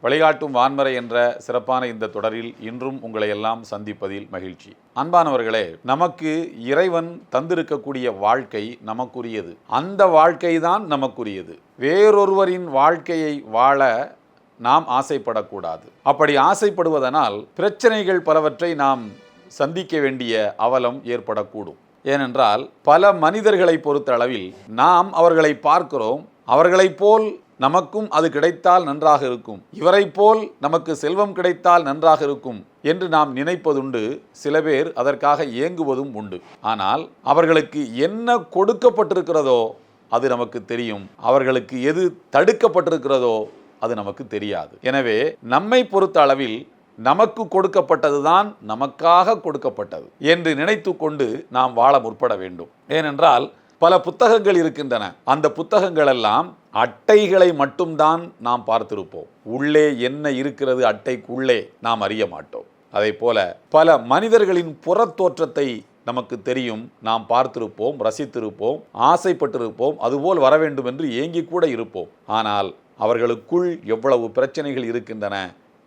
வழிகாட்டும் வான்மறை என்ற சிறப்பான இந்த தொடரில் இன்றும் உங்களை எல்லாம் சந்திப்பதில் மகிழ்ச்சி. அன்பானவர்களே நமக்கு இறைவன் தந்திருக்கக்கூடிய வாழ்க்கை நமக்குரியது. அந்த வாழ்க்கை தான் நமக்குரியது. வேறொருவரின் வாழ்க்கையை வாழ நாம் ஆசைப்படக்கூடாது. அப்படி ஆசைப்படுவதனால் பிரச்சனைகள் பலவற்றை நாம் சந்திக்க வேண்டிய அவலம் ஏற்படக்கூடும். ஏனென்றால் பல மனிதர்களை பொறுத்த அளவில் நாம் அவர்களை பார்க்கிறோம். அவர்களைப் போல் நமக்கும் அது கிடைத்தால் நன்றாக இருக்கும். இவரைப் போல் நமக்கு செல்வம் கிடைத்தால் நன்றாக இருக்கும் என்று நாம் நினைப்பதுண்டு. சில பேர் அதற்காக ஏங்குவதும் உண்டு. ஆனால் அவர்களுக்கு என்ன கொடுக்கப்பட்டிருக்கிறதோ அது நமக்கு தெரியும். அவர்களுக்கு எது தடுக்கப்பட்டிருக்கிறதோ அது நமக்கு தெரியாது. எனவே நம்மை பொறுத்த அளவில் நமக்கு கொடுக்கப்பட்டதுதான் நமக்காக கொடுக்கப்பட்டது என்று நினைத்து கொண்டு நாம் வாழ முற்பட வேண்டும். ஏனென்றால் பல புத்தகங்கள் இருக்கின்றன. அந்த புத்தகங்கள் எல்லாம் அட்டைகளை மட்டும்தான் நாம் பார்த்திருப்போம். உள்ளே என்ன இருக்கிறது அட்டைக்குள்ளே நாம் அறிய மாட்டோம். அதே போல பல மனிதர்களின் புறத்தோற்றத்தை நமக்கு தெரியும். நாம் பார்த்திருப்போம் ரசித்திருப்போம் ஆசைப்பட்டிருப்போம் அதுபோல் வர வேண்டும் என்று ஏங்கி கூட இருப்போம். ஆனால் அவர்களுக்குள் எவ்வளவு பிரச்சனைகள் இருக்கின்றன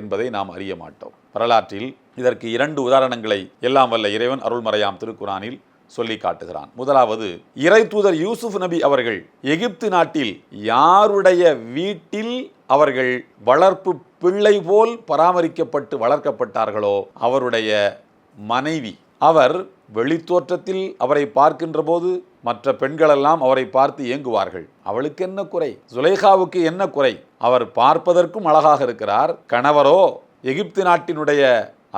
என்பதை நாம் அறிய மாட்டோம். வரலாற்றில் இதற்கு இரண்டு உதாரணங்களை எல்லாம் வல்ல இறைவன் அருள்மறையாம் திருக்குறானில் சொல்லி காட்டுகிறான். முதலாவது இறை தூதர் யூசுப் நபி அவர்கள் எகிப்து நாட்டில் யாருடைய வீட்டில் அவர்கள் வளர்ப்பு பிள்ளை போல் பராமரிக்கப்பட்டு வளர்க்கப்பட்டார்களோ அவருடைய மனைவி. அவர் வெளித்தோற்றத்தில் அவரை பார்க்கின்ற போது மற்ற பெண்களெல்லாம் அவரை பார்த்து ஏங்குவார்கள். அவளுக்கு என்ன குறை? சுலேகாவுக்கு என்ன குறை? அவர் பார்ப்பதற்கும் அழகாக இருக்கிறார். கணவரோ எகிப்து நாட்டினுடைய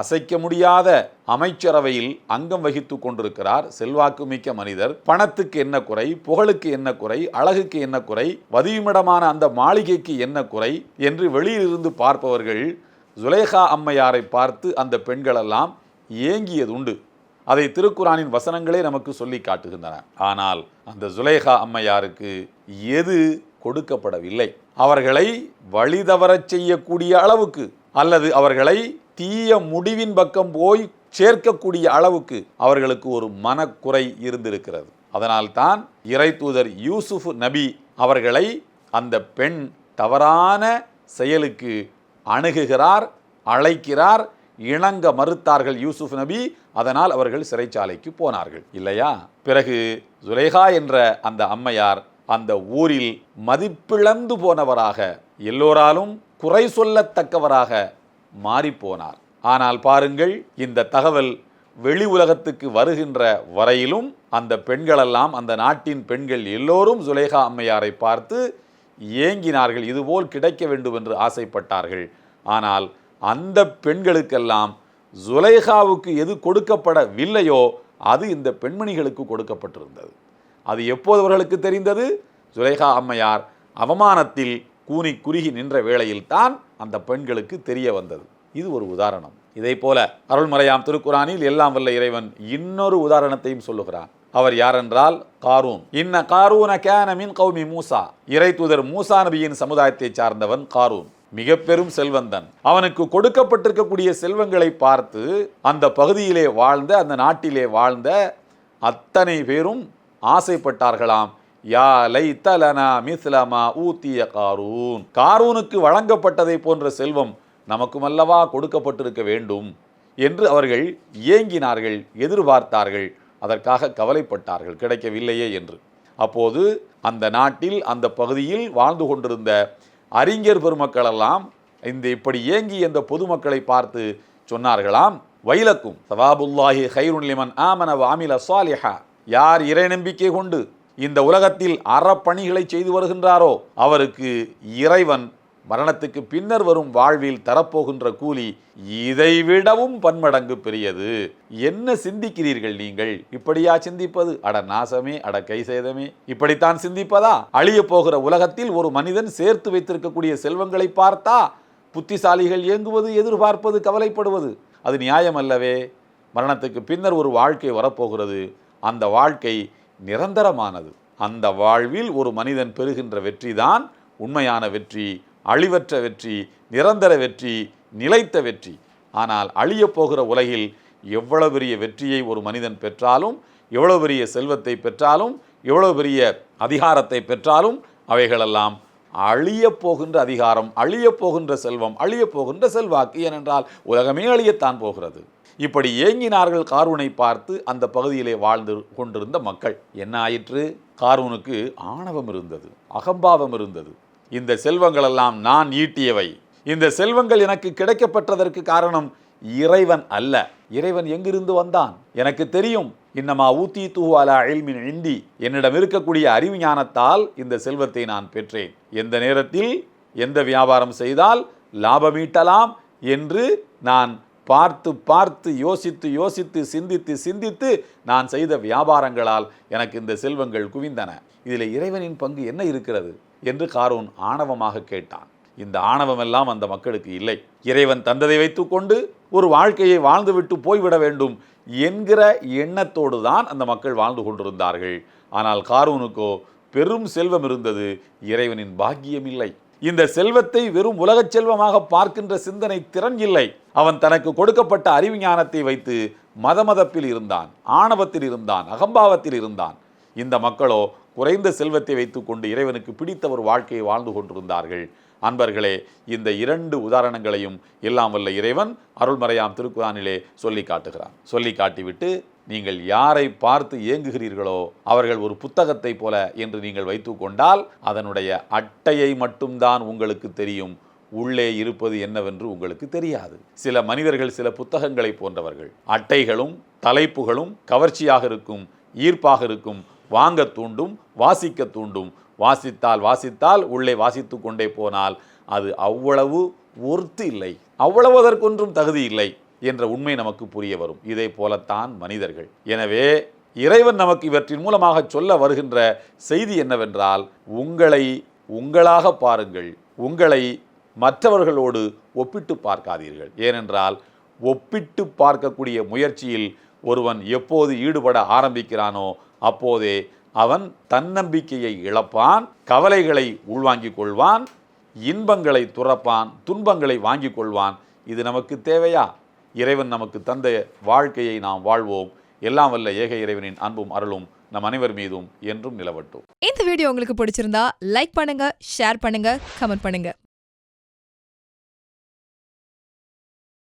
அசைக்க முடியாத அமைச்சரவையில் அங்கம் வகித்து கொண்டிருக்கிறார் செல்வாக்கு மிக்க மனிதர். பணத்துக்கு என்ன குறை புகழுக்கு என்ன குறை அழகுக்கு என்ன குறை வதியுமிடமான அந்த மாளிகைக்கு என்ன குறை என்று வெளியிலிருந்து பார்ப்பவர்கள் ஜுலேஹா அம்மையாரை பார்த்து அந்த பெண்களெல்லாம் ஏங்கியதுண்டு. அதை திருக்குறானின் வசனங்களே நமக்கு சொல்லி காட்டுகின்றன. ஆனால் அந்த ஜுலேஹா அம்மையாருக்கு எது கொடுக்கப்படவில்லை. அவர்களை வழிதவரச் செய்யக்கூடிய அளவுக்கு அல்லது அவர்களை தீய முடிவின் பக்கம் போய் சேர்க்கக்கூடிய அளவுக்கு அவர்களுக்கு ஒரு மனக்குறை இருந்திருக்கிறது. அதனால்தான் இறை தூதர் யூசுஃப் நபி அவர்களை அந்த பெண் தவறான செயலுக்கு அணுகுகிறார் அழைக்கிறார் இணங்க மறுத்தார்கள் யூசுப் நபி. அதனால் அவர்கள் சிறைச்சாலைக்கு போனார்கள். இல்லையா? பிறகு சுலேகா என்ற அந்த அம்மையார் அந்த ஊரில் மதிப்பிழந்து போனவராக எல்லோராலும் குறை சொல்லத்தக்கவராக மாறிப்போனார். ஆனால் பாருங்கள் இந்த தகவல் வெளி உலகத்துக்கு வருகின்ற வரையிலும் அந்த பெண்களெல்லாம் அந்த நாட்டின் பெண்கள் எல்லோரும் சுலேகா அம்மையாரை பார்த்து ஏங்கினார்கள் இதுபோல் கிடைக்க வேண்டும் என்று ஆசைப்பட்டார்கள். ஆனால் அந்த பெண்களுக்கெல்லாம் சுலேகாவுக்கு எது கொடுக்கப்படவில்லையோ அது இந்த பெண்மணிகளுக்கு கொடுக்கப்பட்டிருந்தது. அது எப்போது அவர்களுக்கு தெரிந்தது? சுலேகா அம்மையார் அவமானத்தில் கூனி குறுகி நின்ற வேளையில்தான் அந்த பெண்களுக்கு தெரிய வந்தது. இது ஒரு உதாரணம். இதை போல அருள்மறையாம் திருக்குறானில் எல்லாம் வல்ல இறைவன் இன்னொரு உதாரணத்தையும் சொல்லுகிறான். அவர் யாரென்றால்? காரூன். இன்ன காரூன கேனமின் கௌமி மூசா. இறை தூதர் மூசா நபியின் சமுதாயத்தை சார்ந்தவன் காரூன். மிக பெரும் செல்வந்தன். அவனுக்கு கொடுக்கப்பட்டிருக்கக்கூடிய செல்வங்களை பார்த்து அந்த பகுதியிலே வாழ்ந்த அந்த நாட்டிலே வாழ்ந்த அத்தனை பேரும் ஆசைப்பட்டார்களாம். யா லை தலனா மிஸ்லமா ஊத்திய காரூன். காரூனுக்கு வழங்கப்பட்டதை போன்ற செல்வம் நமக்கும் அல்லவா கொடுக்கப்பட்டிருக்க வேண்டும் என்று அவர்கள் ஏங்கினார்கள் எதிர்பார்த்தார்கள். அதற்காக கவலைப்பட்டார்கள் கிடைக்கவில்லையே என்று. அப்போது அந்த நாட்டில் அந்த பகுதியில் வாழ்ந்து கொண்டிருந்த அறிஞர் பெருமக்களெல்லாம் இந்த இப்படி ஏங்கி அந்த பொதுமக்களை பார்த்து சொன்னார்களாம் வைலக்கும் சவாபுல்லாஹி ஹைருன் லிமன் ஆமன வாமில சாலிஹா. யார் இறை நம்பிக்கை கொண்டு இந்த உலகத்தில் அறப்பணிகளை செய்து வருகின்றாரோ? அவருக்கு இறைவன் மரணத்துக்கு பின்னர் வரும் வாழ்வில் தரப்போகின்ற கூலி இதைவிடவும் பன்மடங்கு பெரியது. என்ன சிந்திக்கிறீர்கள் நீங்கள்? இப்படியா சிந்திப்பது? அட நாசமே அட கை சேதமே. இப்படித்தான் சிந்திப்பதா? அழிய போகிற உலகத்தில் ஒரு மனிதன் சேர்த்து வைத்திருக்கக்கூடிய செல்வங்களை பார்த்தா புத்திசாலிகள் ஏங்குவது எதிர்பார்ப்பது கவலைப்படுவது. அது நியாயம் அல்லவே மரணத்துக்கு பின்னர் ஒரு வாழ்க்கை வரப்போகிறது. அந்த வாழ்க்கை நிரந்தரமானது. அந்த வாழ்வில் ஒரு மனிதன் பெறுகின்ற வெற்றிதான் உண்மையான வெற்றி அழிவற்ற வெற்றி நிரந்தர வெற்றி நிலைத்த வெற்றி. ஆனால் அழியப் போகிற உலகில் எவ்வளவு பெரிய வெற்றியை ஒரு மனிதன் பெற்றாலும் எவ்வளவு பெரிய செல்வத்தை பெற்றாலும் எவ்வளவு பெரிய அதிகாரத்தை பெற்றாலும் அவைகளெல்லாம் அழியப் போகின்ற அதிகாரம் அழியப் போகின்ற செல்வம் அழியப் போகின்ற செல்வாக்கு. ஏனென்றால் உலகமே அழியத்தான் போகிறது. இப்படி ஏங்கினார்கள் கார்வனை பார்த்து அந்த பகுதியிலே வாழ்ந்து கொண்டிருந்த மக்கள். என்ன ஆயிற்று? கார்வனுக்கு ஆணவம் இருந்தது அகம்பாவம் இருந்தது. இந்த செல்வங்களெல்லாம் நான் ஈட்டியவை. இந்த செல்வங்கள் எனக்கு கிடைக்கப்பெற்றதற்கு காரணம் இறைவன் அல்ல. இறைவன் எங்கிருந்து வந்தான்? எனக்கு தெரியும். இன்னமா ஊத்தி தூவாலா அழிமின் இந்தி. என்னிடம் இருக்கக்கூடிய அறிவு ஞானத்தால் இந்த செல்வத்தை நான் பெற்றேன். எந்த நேரத்தில்? எந்த வியாபாரம் செய்தால் லாபமீட்டலாம் என்று நான் பார்த்து பார்த்து யோசித்து யோசித்து சிந்தித்து சிந்தித்து நான் செய்த வியாபாரங்களால் எனக்கு இந்த செல்வங்கள் குவிந்தன. இதில் இறைவனின் பங்கு என்ன இருக்கிறது? என்று காரோன் ஆணவமாக கேட்டான். இந்த ஆணவமெல்லாம் அந்த மக்களுக்கு இல்லை. இறைவன் தந்ததை வைத்துக்கொண்டு ஒரு வாழ்க்கையை வாழ்ந்துவிட்டு போய்விட வேண்டும் என்கிற எண்ணத்தோடு தான் அந்த மக்கள் வாழ்ந்து கொண்டிருந்தார்கள். ஆனால் காரூனுக்கோ பெரும் செல்வம் இருந்தது இறைவனின் பாக்கியம் இல்லை இந்த செல்வத்தை வெறும் உலகச் செல்வமாக பார்க்கின்ற சிந்தனை திறன் இல்லை. அவன் தனக்கு கொடுக்கப்பட்ட அறிவு ஞானத்தை வைத்து மதமதப்பில் இருந்தான் ஆணவத்தில் இருந்தான் அகம்பாவத்தில் இருந்தான். இந்த மக்களோ குறைந்த செல்வத்தை வைத்துக்கொண்டு இறைவனுக்கு பிடித்த ஒரு வாழ்க்கையை வாழ்ந்து கொண்டிருந்தார்கள். அன்பர்களே இந்த இரண்டு உதாரணங்களையும் எல்லாம் வல்ல இறைவன் அருள்மறையாம் திருக்குறானிலே சொல்லி காட்டுகிறான். சொல்லி காட்டிவிட்டு நீங்கள் யாரை பார்த்து ஏங்குகிறீர்களோ அவர்கள் ஒரு புத்தகத்தை போல என்று நீங்கள் வைத்துக்கொண்டால் அதனுடைய அட்டையை மட்டும்தான் உங்களுக்கு தெரியும். உள்ளே இருப்பது என்னவென்று உங்களுக்கு தெரியாது. சில மனிதர்கள் சில புத்தகங்களை போன்றவர்கள். அட்டைகளும் தலைப்புகளும் கவர்ச்சியாக இருக்கும் ஈர்ப்பாக இருக்கும் வாங்க தூண்டும் வாசிக்க தூண்டும். வாசித்தால் வாசித்தால் உள்ளே வாசித்து கொண்டே போனால் அது அவ்வளவு ஒர்த்து இல்லை. அவ்வளவு அதற்கொன்றும் தகுதி இல்லை. என்ற உண்மை நமக்கு புரிய வரும். இதே போலத்தான் மனிதர்கள். எனவே இறைவன் நமக்கு இவற்றின் மூலமாக சொல்ல வருகின்ற செய்தி என்னவென்றால் உங்களை உங்களாக பாருங்கள். உங்களை மற்றவர்களோடு ஒப்பிட்டு பார்க்காதீர்கள். ஏனென்றால் ஒப்பிட்டு பார்க்கக்கூடிய முயற்சியில் ஒருவன் எப்போது ஈடுபட ஆரம்பிக்கிறானோ அப்போதே அவன் தன்னம்பிக்கையை இழப்பான் கவலைகளை உள்வாங்கிக் கொள்வான் இன்பங்களை துறப்பான் துன்பங்களை வாங்கிக் கொள்வான். இது நமக்கு தேவையா? இறைவன் நமக்கு தந்த வாழ்க்கையை நாம் வாழ்வோம். எல்லாம் வல்ல ஏக இறைவனின் அன்பும் அருளும் நம் அனைவர் மீதும் என்றும் நிலவட்டும். இந்த வீடியோ உங்களுக்கு பிடிச்சிருந்தா லைக் பண்ணுங்க ஷேர் பண்ணுங்க கமெண்ட் பண்ணுங்க.